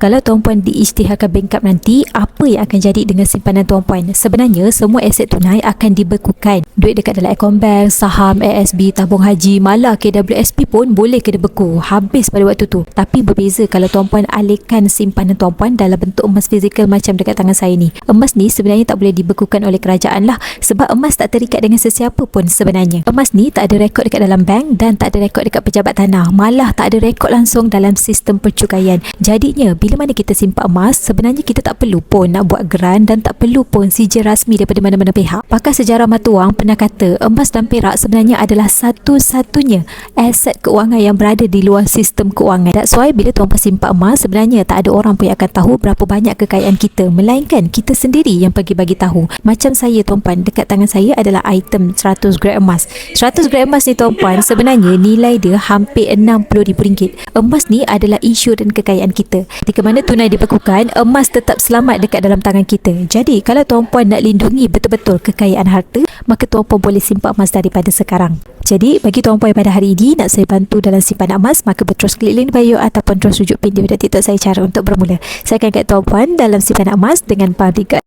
Kalau Tuan Puan diisytiharkan bankrupt nanti, apa yang akan jadi dengan simpanan Tuan Puan? Sebenarnya, semua aset tunai akan dibekukan. Duit dekat dalam Account Bank, saham, ASB, tabung haji, malah KWSP pun boleh kena beku. Habis pada waktu tu. Tapi berbeza kalau Tuan Puan alihkan simpanan Tuan Puan dalam bentuk emas fizikal macam dekat tangan saya ni. Emas ni sebenarnya tak boleh dibekukan oleh kerajaan lah sebab emas tak terikat dengan sesiapa pun sebenarnya. Emas ni tak ada rekod dekat dalam bank dan tak ada rekod dekat pejabat tanah. Malah tak ada rekod langsung dalam sistem percukaian. Jadinya, bila mana kita simpan emas, sebenarnya kita tak perlu pun nak buat geran dan tak perlu pun sijil rasmi daripada mana-mana pihak. Pakar sejarah Matuang pernah kata, emas dan perak sebenarnya adalah satu-satunya aset keuangan yang berada di luar sistem keuangan. That's why bila tuan simpan emas, sebenarnya tak ada orang pun yang akan tahu berapa banyak kekayaan kita. Melainkan kita sendiri yang pergi bagi tahu. Macam saya tuan-puan, dekat tangan saya adalah item 100 gram emas. 100 gram emas ni tuan-puan, sebenarnya nilai dia hampir RM60,000. Emas ni adalah insurans kekayaan kita. Di mana tunai dibekukan, emas tetap selamat dekat dalam tangan kita. Jadi, kalau tuan-puan nak lindungi betul-betul kekayaan harta, maka tuan-puan boleh simpan emas daripada sekarang. Jadi, bagi tuan-puan pada hari ini nak saya bantu dalam simpanan emas, maka terus klik link bio ataupun terus rujuk pin di video TikTok saya cara untuk bermula. Saya akan kat tuan-puan dalam simpanan emas dengan bodyguard.